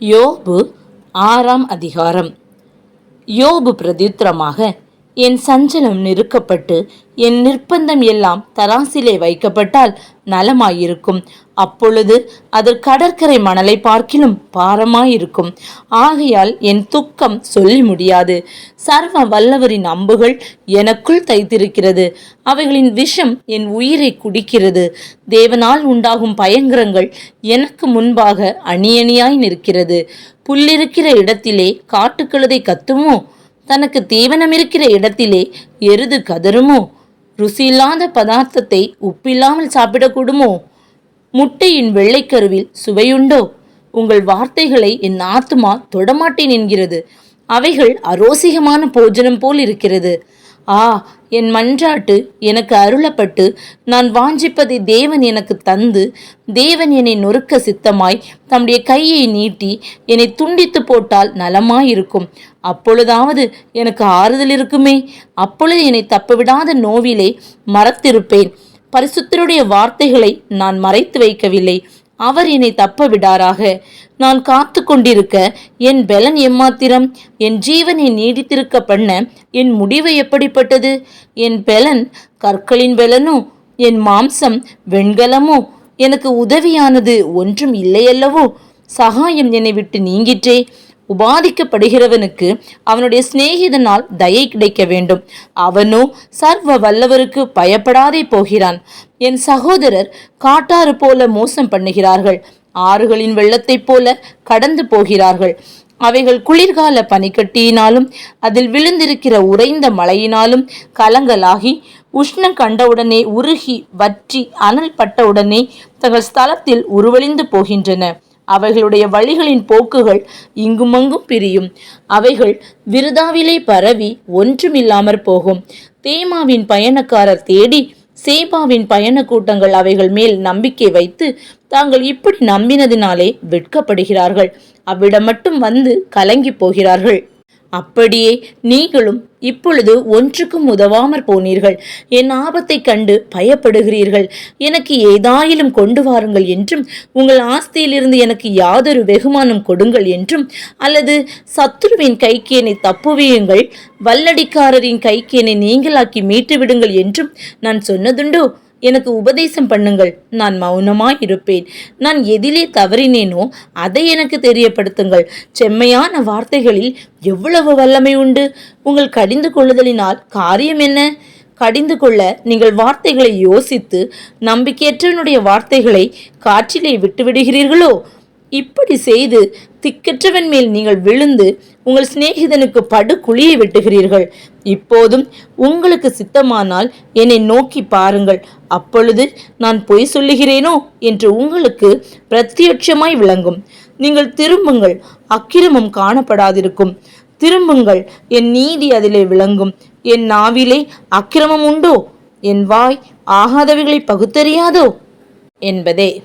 யோபு ஆறாம் அதிகாரம். யோபு பிரதித்திரமாக என் சஞ்சலம் நிறுக்கப்பட்டு என் நிர்பந்தம் எல்லாம் தராசிலே வைக்கப்பட்டால் நலமாயிருக்கும். அப்பொழுது அது கடற்கரை மணலை பார்க்கிலும் பாரமாயிருக்கும். ஆகையால் என் துக்கம் சொல்லி முடியாது. சர்வ வல்லவரின் அம்புகள் எனக்குள் தைத்திருக்கிறது. அவைகளின் விஷம் என் உயிரை குடிக்கிறது. தேவனால் உண்டாகும் பயங்கரங்கள் எனக்கு முன்பாக அணியணியாய் நிற்கிறது. புல்லிருக்கிற இடத்திலே காட்டுக்கழுதை கத்துமோ? தனக்கு தீவனம் இருக்கிற இடத்திலே எருது கதறுமோ? ருசியில்லாத பதார்த்தத்தை உப்பில்லாமல் சாப்பிடக்கூடுமோ? முட்டையின் வெள்ளைக்கருவில் சுவையுண்டோ? உங்கள் வார்த்தைகளை என் ஆத்துமா தொடமாட்டேன் என்கிறது. அவைகள் அரோசிகமான போஜனம் போல் இருக்கிறது. ஆ என் மன்றாட்டு எனக்கு அருளப்பட்டு நான் வாஞ்சிப்பதை தேவன் எனக்கு தந்து தேவன் என்னை நொறுக்க சித்தமாய் தம்முடைய கையை நீட்டி என்னை துண்டித்து போட்டால் நலமாயிருக்கும். அப்பொழுதாவது எனக்கு ஆறுதல் இருக்குமே. அப்பொழுது என்னை தப்பவிடாத நோவிலே மறத்திருப்பேன். பரிசுத்தருடைய வார்த்தைகளை நான் மறைத்து வைக்கவில்லை. அவர் என்னை தப்ப விடாராக நான் காத்து கொண்டிருக்க என் பலன் எம்மாத்திரம்? என் ஜீவனை நீடித்திருக்க பண்ண என் முடிவு எப்படிப்பட்டது? என் பலன் கற்களின் பலனும் என் மாம்சம் வெண்கலமோ? எனக்கு உதவியானது ஒன்றும் இல்லையல்லவோ? சகாயம் என்னை விட்டு நீங்கிற்றே. உபாதிக்கப்படுகிறவனுக்கு அவனுடைய சிநேகிதனால் தயை கிடைக்க வேண்டும். அவனோ சர்வ வல்லவருக்கு பயப்படாதே போகிறான். என் சகோதரர் காட்டாறு போல மோசம் பண்ணுகிறார்கள். ஆறுகளின் வெள்ளத்தைப் போல கடந்து போகிறார்கள். அவைகள் குளிர்கால பனிக்கட்டியினாலும் அதில் விழுந்திருக்கிற உறைந்த மழையினாலும் கலங்கலாகி உஷ்ணம் கண்டவுடனே உருகி வற்றி அனல் பட்டவுடனே தங்கள் ஸ்தலத்தில் உருவழிந்து போகின்றன. அவைகளுடைய வழிகளின் போக்குகள் இங்குமங்கும் பிரியும். அவைகள் விருதாவிலே பரவி ஒன்றுமில்லாமற் போகும். தேமாவின் பயணக்காரர் தேடி சேபாவின் பயண கூட்டங்கள் அவைகள் மேல் நம்பிக்கை வைத்து தாங்கள் இப்படி நம்பினதினாலே வெட்கப்படுகிறார்கள். அவ்விடம் மட்டும் வந்து கலங்கி போகிறார்கள். அப்படியே நீங்களும் இப்பொழுது ஒன்றுக்கும் உதவாமற் போனீர்கள். என் ஆபத்தைக் கண்டு பயப்படுகிறீர்கள். எனக்கு ஏதாயிலும் கொண்டு வாருங்கள் என்றும் உங்கள் ஆஸ்தியிலிருந்து எனக்கு யாதொரு வெகுமானம் கொடுங்கள் என்றும் அல்லது சத்துருவின் கைக்கு என்னை தப்புவியுங்கள் வல்லடிக்காரரின் கைக்கு என்னை நீங்களாக்கி மீட்டு விடுங்கள் என்றும் நான் சொன்னதுண்டோ? எனக்கு உபதேசம் பண்ணுங்கள். நான் மௌனமாய் இருப்பேன் நான் எதிலே தவறினேனோ அதை எனக்கு தெரியப்படுத்துங்கள். செம்மையான வார்த்தைகளில் எவ்வளவு வல்லமை உண்டு? உங்கள் கடிந்து கொள்ளுதலினால் காரியம் என்ன? கடிந்து கொள்ள நீங்கள் வார்த்தைகளை யோசித்து நம்பிக்கையற்றவனுடைய வார்த்தைகளை காற்றிலே விட்டுவிடுகிறீர்களோ? இப்படி செய்து திக்கற்றவன் மேல் நீங்கள் விழுந்து உங்கள் சிநேகிதனுக்கு படு குழியை வெட்டுகிறீர்கள். இப்போதும் உங்களுக்கு சித்தமானால் என்னை நோக்கி பாருங்கள். அப்பொழுது நான் பொய் சொல்லுகிறேனோ என்று உங்களுக்கு பிரத்யட்சமாய் விளங்கும். நீங்கள் திரும்புங்கள் அக்கிரமம் காணப்படாதிருக்கும். திரும்புங்கள் என் நீதி அதிலே விளங்கும். என் நாவிலே அக்கிரமம் உண்டோ? என் வாய் ஆகாதவைகளை பகுத்தறியாதோ? என்பதே.